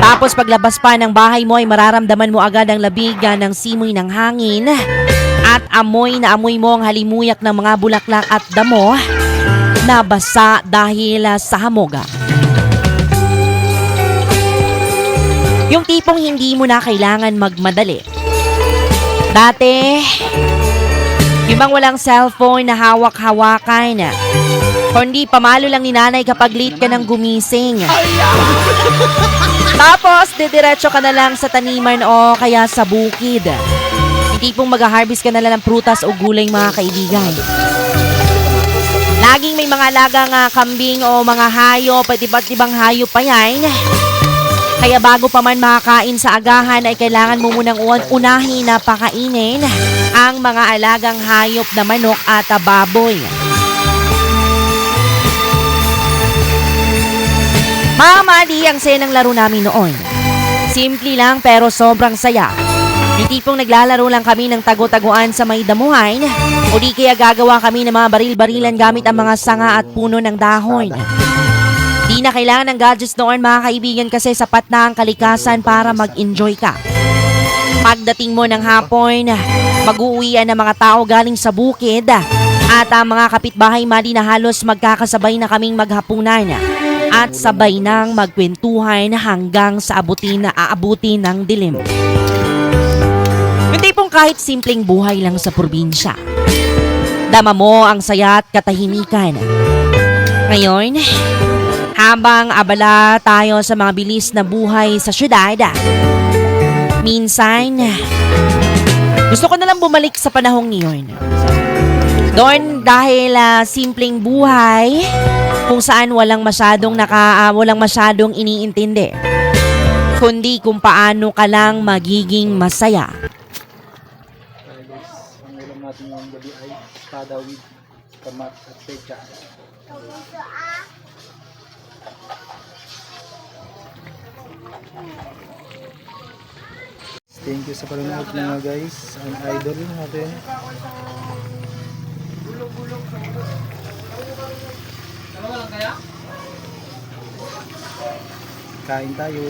Tapos paglabas pa ng bahay mo ay mararamdaman mo agad ang labigan ng simoy ng hangin at amoy na amoy mo ang halimuyak ng mga bulaklak at damo na basa dahil ah, sa hamoga. Yung tipong hindi mo na kailangan magmadali. Dati, yung walang cellphone na hawak-hawakan. Kundi pamalo lang ni nanay kapag late ka ng gumising. Tapos, didiretso ka na lang sa taniman o kaya sa bukid. Hindi pong mag-harvest ka na lang ng prutas o gulay mga kaibigan. Laging may mga alagang ah, kambing o mga hayop at iba't ibang hayop pa yan. Kaya bago pa man makakain sa agahan ay kailangan mo munang un- unahin na pakainin ang mga alagang hayop na manok at baboy. Mama, di ang senang laro namin noon. Simple lang pero sobrang saya. Yung tipong naglalaro lang kami ng tago-taguan sa may damuhan o di kaya gagawa kami ng mga baril-barilan gamit ang mga sanga at puno ng dahon. Di na kailangan ng gadgets noon mga kaibigan kasi sapat na ang kalikasan para mag-enjoy ka. Pagdating mo ng hapon, mag-uuwian ng mga tao galing sa bukid at ang mga kapitbahay mali na halos magkakasabay na kaming maghapunan at sabay nang magkwentuhan hanggang sa abutin na aabutin ng dilim. Yung tipong kahit simpleng buhay lang sa probinsya. Dama mo ang saya at katahimikan. Ngayon, habang abala tayo sa mga bilis na buhay sa syudad, minsan, gusto ko na lang bumalik sa panahong niyon. Doon dahil ah, simpleng buhay kung saan walang masyadong naka ah, walang masyadong iniintindi kundi kung paano ka lang magiging masaya. Guys, ang ulam natin ngayong gabi ay espada with kamat at pecha. Thank you sa panonood mga guys. Ang idol natin. Kain tayo.